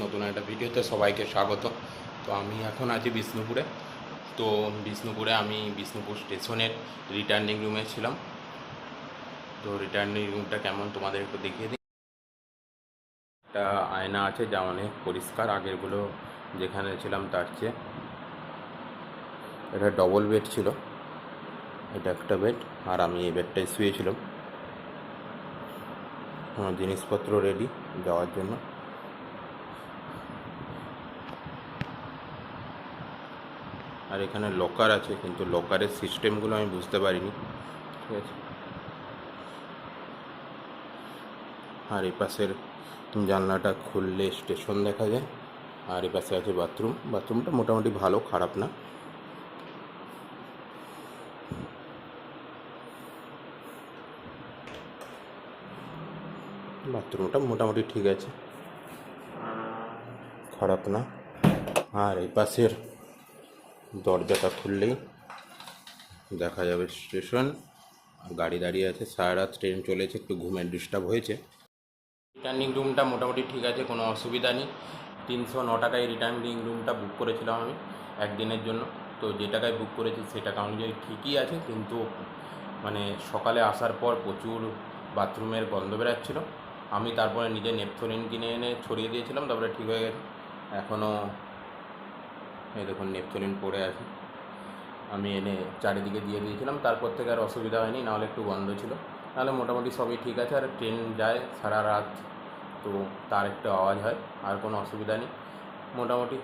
নতুন একটা ভিডিওতে সবাইকে স্বাগত। তো আমি এখন আছি বিষ্ণুপুরে। তো বিষ্ণুপুরে আমি বিষ্ণুপুর স্টেশনের রিটার্নিং রুমে ছিলাম। তো রিটার্নিং রুমটা কেমন তোমাদের একটু দেখিয়ে দিই। একটা আয়না আছে, যা অনেক পরিষ্কার। আগেরগুলো যেখানে ছিলাম তার চেয়ে। এটা ডবল বেড ছিল। এটা একটা বেড আর আমি এই বেডটায় শুয়েছিলাম। আমার জিনিসপত্র রেডি যাওয়ার জন্য। আর এখানে লকার আছে, কিন্তু লকারের সিস্টেমগুলো আমি বুঝতে পারিনি। ঠিক আছে? আর এই পাশের জানলাটা খুললে স্টেশন দেখা যায়। আর এই পাশে আছে বাথরুম বাথরুমটা মোটামুটি ভালো, খারাপ না। বাথরুমটা মোটামুটি ঠিক আছে। খারাপ না। আর এই পাশের দরজাটা খুললেই দেখা যাবে স্টেশন। গাড়ি দাঁড়িয়ে আছে, সারা রাত ট্রেন চলেছে, একটু ঘুমের ডিস্টার্ব হয়েছে। রিটার্নিং রুমটা মোটামুটি ঠিক আছে, কোনো অসুবিধা নেই। তিনশো ন টাকায় রিটার্নিং রুমটা বুক করেছিলাম আমি একদিনের জন্য। তো যে টাকায় বুক করেছি সে টাকা অনুযায়ী ঠিকই আছে, কিন্তু মানে সকালে আসার পর প্রচুর বাথরুমের গন্ধ বেরাচ্ছিলো। আমি তারপরে নিজে নেপথলিন কিনে এনে ছড়িয়ে দিয়েছিলাম, তারপরে ঠিক হয়ে গেছে। এখনও এই দেখুন নেপথলিন পড়ে আছে। আমি এনে চারিদিকে দিয়ে দিয়েছিলাম, তারপর থেকে আর অসুবিধা হয়নি, নাহলে একটু গন্ধ ছিল। নাহলে মোটামুটি সবই ঠিক আছে, আর ট্রেন যায় সারা রাত, তো তার একটা আওয়াজ হয়, আর কোনো অসুবিধা নেই। মোটামুটি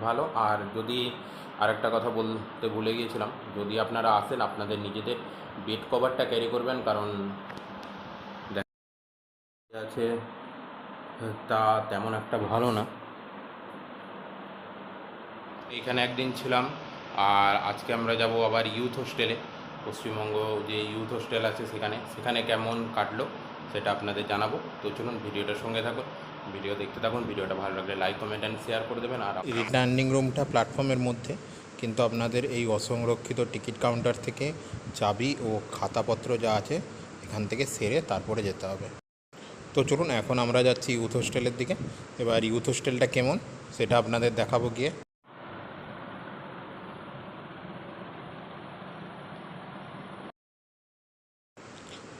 ভালো। আর যদি আরেকটা কথা বলতে ভুলে গিয়েছিলাম, যদি আপনারা আসেন, আপনাদের নিজেদের বেড কভারটা ক্যারি করবেন, কারণ আছে, তা তেমন একটা ভালো না। এইখানে একদিন ছিলাম, আর আজকে আমরা যাব আবার ইউথ হোস্টেলে পশ্চিমবঙ্গ যে ইউথ হোস্টেল আছে সেখানে। সেখানে কেমন কাটলো সেটা আপনাদের জানাব। তো চলুন ভিডিওটার সঙ্গে থাকুন। ভিডিও দেখতে থাকুন, ভিডিওটা ভালো লাগলে লাইক কমেন্ট অ্যান্ড শেয়ার করে দেবেন, আর রিটার্নিং রুমটা প্ল্যাটফর্মের মধ্যে। কিন্তু আপনাদের এই অসংরক্ষিত টিকিট কাউন্টার থেকে চাবি ও খাতাপত্র যা আছে, এখান থেকে সেরে তারপরে যেতে হবে। তো চলুন, এখন আমরা যাচ্ছি ইউথ হোস্টেলের দিকে। এবার ইউথ হোস্টেলটা কেমন, সেটা আপনাদের দেখাবো গিয়ে।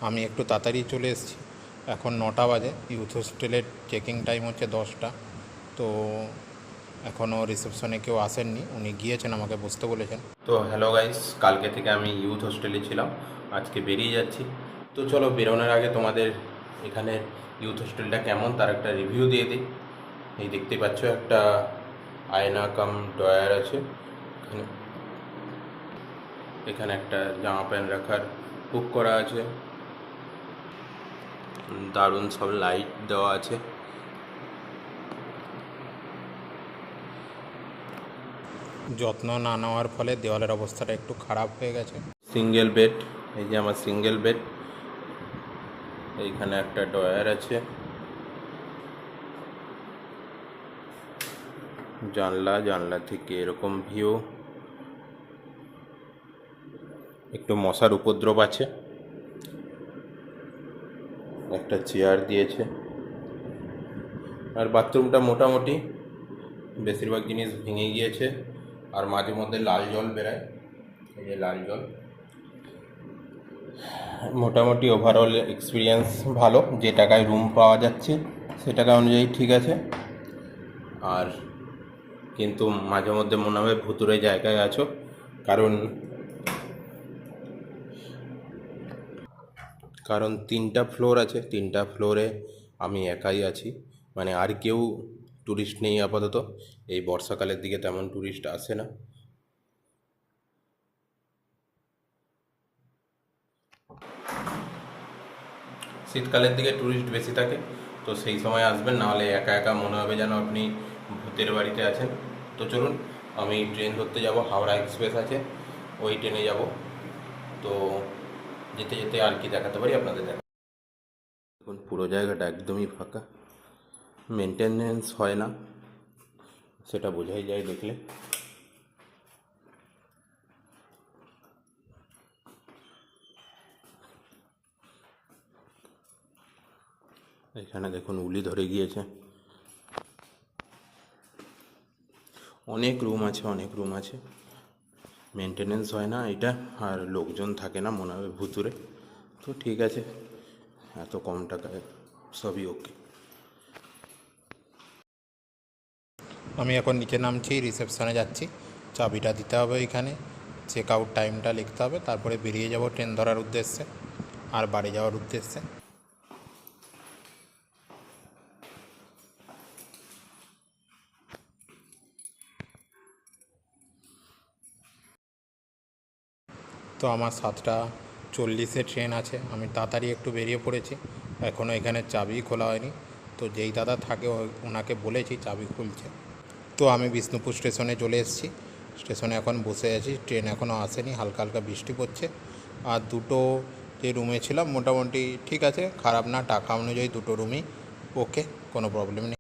আমি একটু তাড়াতাড়ি চলে এসেছি। এখন নটা বাজে ইউথ হোস্টেলের চেকিং টাইম হচ্ছে দশটা। তো এখনও রিসেপশনে কেউ আসেননি, উনি গিয়েছেন, আমাকে বসতে বলেছেন। তো হ্যালো গাইস কালকে থেকে আমি ইউথ হোস্টেলে ছিলাম, আজকে বেরিয়ে যাচ্ছি। তো চলো, বেরোনোর আগে তোমাদের এখানের ইউথ হোস্টেলটা কেমন? তার একটা রিভিউ দিয়ে দিই। এই দেখতে পাচ্ছ একটা আয়না কাম ড্রয়ার আছে। এখানে এখানে একটা জামা প্যান্ট রাখার হুক করা আছে। দারুণ সব লাইট দেওয়া আছে। যত্ন না নেওয়ার ফলে দেওয়ালের অবস্থাটা একটু খারাপ হয়ে গেছে। সিঙ্গেল বেড এই যে আমার সিঙ্গেল বেড এইখানে একটা ডয়ার আছে। জানলা জানলা থেকে এরকম ভিউ। একটু মশার উপদ্রব আছে। একটা চেয়ার দিয়েছে। আর বাথরুমটা মোটামুটি বেশিরভাগ জিনিস ভেঙে গিয়েছে। আর মাঝে মধ্যে লাল জল বেরায়। এই যে লাল জল। মোটামুটি ওভারঅল এক্সপিরিয়েন্স ভালো, যে টাকায় রুম পাওয়া যাচ্ছে, সে টাকা অনুযায়ী ঠিক আছে। আর কিন্তু মাঝে মধ্যে মনে হবে ভুতুরে জায়গায় আছো, কারণ কারণ তিনটা ফ্লোর আছে, তিনটা ফ্লোরে আমি একাই আছি। মানে আর কেউ ট্যুরিস্ট নেই আপাতত, এই বর্ষাকালের দিকে তেমন ট্যুরিস্ট আসে না। শীতকালের দিকে ট্যুরিস্ট বেশি থাকে, তো সেই সময় আসবেন, নাহলে একা একা মনে হবে যেন আপনি ভূতের বাড়িতে আছেন। তো চলুন, আমি ট্রেন ধরতে যাব, হাওড়া এক্সপ্রেস আছে, ওই ট্রেনে যাব। তো যেতে যেতে আর কি দেখাতে পারি আপনাদের দেখা দেখুন, পুরো জায়গাটা একদমই ফাঁকা মেনটেনেন্স হয় না, সেটা বোঝাই যায় দেখলে। এখানে দেখুন উলি ধরে গিয়েছে। অনেক রুম আছে, অনেক রুম আছে। মেনটেনেন্স হয় না এটা, আর লোকজন থাকে না মনে হবে ভুতুরে তো ঠিক আছে, এত কম টাকায় সবই ওকে আমি এখন নিচে নামছি রিসেপশনে যাচ্ছি। চাবিটা দিতে হবে এখানে চেক আউট টাইমটা লিখতে হবে, তারপরে বেরিয়ে যাব ট্রেন ধরার উদ্দেশ্যে, আর বাড়ি যাওয়ার উদ্দেশ্যে। তো আমার সাতটা চল্লিশে ট্রেন আছে। আমি তাড়াতাড়ি একটু বেরিয়ে পড়েছি। এখনও এখানে চাবি খোলা হয়নি। তো যেই দাদা থাকে ওনাকে বলেছি চাবি খুলছে। তো আমি বিষ্ণুপুর স্টেশনে চলে এসেছি। স্টেশনে এখন বসে আছি। ট্রেন এখনও আসেনি। হালকা হালকা বৃষ্টি পড়ছে। আর দুটো যে রুমে ছিলাম, মোটামুটি ঠিক আছে। খারাপ না, টাকা অনুযায়ী দুটো রুমই ওকে, কোনো প্রবলেম নেই।